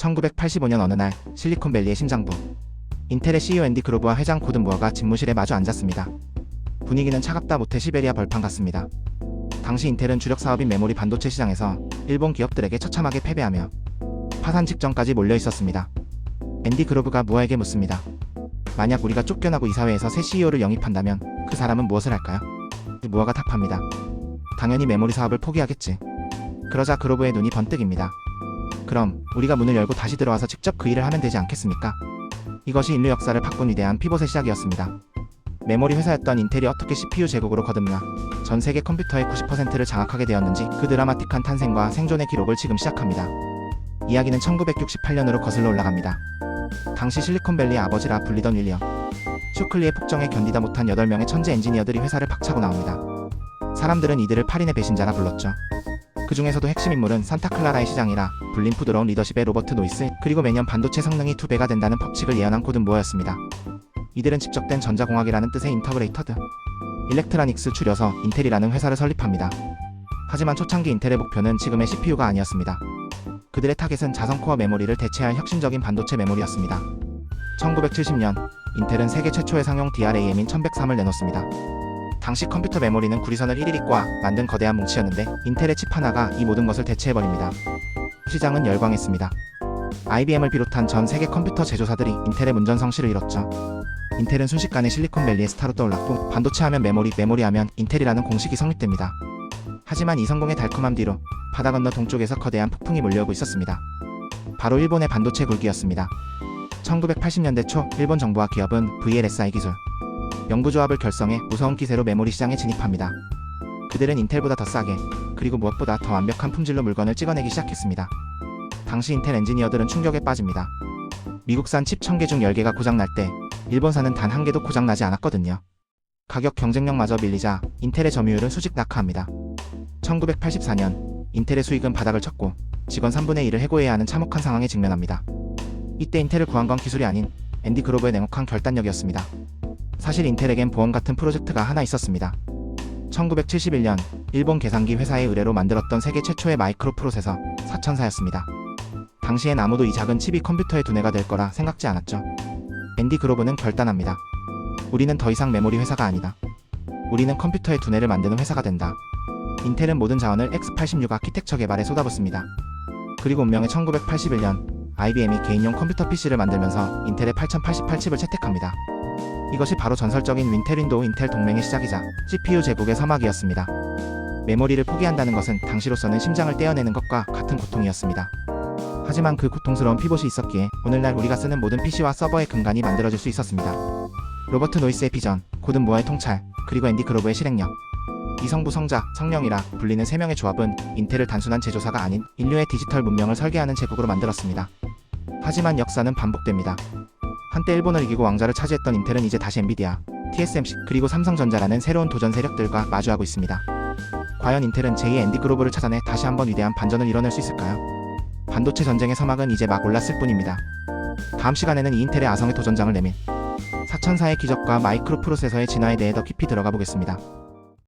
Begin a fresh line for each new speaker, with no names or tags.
1985년 어느 날 실리콘밸리의 심장부 인텔의 CEO 앤디 그로브와 회장 고든 무어가 집무실에 마주 앉았습니다. 분위기는 차갑다 못해 시베리아 벌판 같습니다. 당시 인텔은 주력 사업인 메모리 반도체 시장에서 일본 기업들에게 처참하게 패배하며 파산 직전까지 몰려 있었습니다. 앤디 그로브가 무어에게 묻습니다. 만약 우리가 쫓겨나고 이사회에서 새 CEO를 영입한다면 그 사람은 무엇을 할까요? 무어가 답합니다. 당연히 메모리 사업을 포기하겠지. 그러자 그로브의 눈이 번뜩입니다. 그럼 우리가 문을 열고 다시 들어와서 직접 그 일을 하면 되지 않겠습니까? 이것이 인류 역사를 바꾼 위대한 피봇의 시작이었습니다. 메모리 회사였던 인텔이 어떻게 CPU 제국으로 거듭나 전 세계 컴퓨터의 90%를 장악하게 되었는지 그 드라마틱한 탄생과 생존의 기록을 지금 시작합니다. 이야기는 1968년으로 거슬러 올라갑니다. 당시 실리콘밸리의 아버지라 불리던 윌리엄 슈클리의 폭정에 견디다 못한 8명의 천재 엔지니어들이 회사를 박차고 나옵니다. 사람들은 이들을 8인의 배신자라 불렀죠. 그 중에서도 핵심 인물은 산타클라라의 시장이라 불린 부드러운 리더십의 로버트 노이스 그리고 매년 반도체 성능이 두 배가 된다는 법칙을 예언한 고든 무어였습니다. 이들은 직접된 전자공학이라는 뜻의 인터그레이터드 일렉트라닉스 줄여서 인텔이라는 회사를 설립합니다. 하지만 초창기 인텔의 목표는 지금의 CPU가 아니었습니다. 그들의 타겟은 자성 코어 메모리를 대체할 혁신적인 반도체 메모리였습니다. 1970년 인텔은 세계 최초의 상용 DRAM인 1103을 내놓습니다. 당시 컴퓨터 메모리는 구리선을 1일 과 만든 거대한 뭉치였는데 인텔의 칩 하나가 이 모든 것을 대체해버립니다. 시장은 열광했습니다. IBM을 비롯한 전 세계 컴퓨터 제조사들이 인텔의 문전성시를 이뤘죠. 인텔은 순식간에 실리콘밸리의 스타로 떠올랐고 반도체 하면 메모리, 메모리 하면 인텔이라는 공식이 성립됩니다. 하지만 이 성공의 달콤함 뒤로 바다 건너 동쪽에서 거대한 폭풍이 몰려오고 있었습니다. 바로 일본의 반도체 굴기였습니다. 1980년대 초 일본 정부와 기업은 VLSI 기술, 연구조합을 결성해 무서운 기세로 메모리 시장에 진입합니다. 그들은 인텔보다 더 싸게 그리고 무엇보다 더 완벽한 품질로 물건을 찍어내기 시작했습니다. 당시 인텔 엔지니어들은 충격에 빠집니다. 미국산 칩 1000개 중 10개가 고장날 때 일본산은 단 한 개도 고장나지 않았거든요. 가격 경쟁력마저 밀리자 인텔의 점유율은 수직 낙하합니다. 1984년 인텔의 수익은 바닥을 쳤고 직원 3분의 1을 해고해야 하는 참혹한 상황에 직면합니다. 이때 인텔을 구한 건 기술이 아닌 앤디 그로브의 냉혹한 결단력이었습니다. 사실 인텔에겐 보험 같은 프로젝트가 하나 있었습니다. 1971년 일본 계산기 회사의 의뢰로 만들었던 세계 최초의 마이크로 프로세서 4004였습니다. 당시엔 아무도 이 작은 칩이 컴퓨터의 두뇌가 될 거라 생각지 않았죠. 앤디 그로브는 결단합니다. 우리는 더 이상 메모리 회사가 아니다. 우리는 컴퓨터의 두뇌를 만드는 회사가 된다. 인텔은 모든 자원을 X86 아키텍처 개발에 쏟아붓습니다. 그리고 운명의 1981년 IBM이 개인용 컴퓨터 PC를 만들면서 인텔의 8088 칩을 채택합니다. 이것이 바로 전설적인 윈텔 윈도우 인텔 동맹의 시작이자 CPU 제국의 서막이었습니다. 메모리를 포기한다는 것은 당시로서는 심장을 떼어내는 것과 같은 고통이었습니다. 하지만 그 고통스러운 피봇이 있었기에 오늘날 우리가 쓰는 모든 PC와 서버의 근간이 만들어질 수 있었습니다. 로버트 노이스의 비전, 고든 모어의 통찰, 그리고 앤디 그로브의 실행력. 이성부 성자, 성령이라 불리는 세 명의 조합은 인텔을 단순한 제조사가 아닌 인류의 디지털 문명을 설계하는 제국으로 만들었습니다. 하지만 역사는 반복됩니다. 한때 일본을 이기고 왕좌를 차지했던 인텔은 이제 다시 엔비디아, TSMC 그리고 삼성전자라는 새로운 도전 세력들과 마주하고 있습니다. 과연 인텔은 제2의 앤디 그로브를 찾아내 다시 한번 위대한 반전을 이뤄낼 수 있을까요? 반도체 전쟁의 서막은 이제 막 올랐을 뿐입니다. 다음 시간에는 이 인텔의 아성의 도전장을 내민 4004의 기적과 마이크로 프로세서의 진화에 대해 더 깊이 들어가 보겠습니다.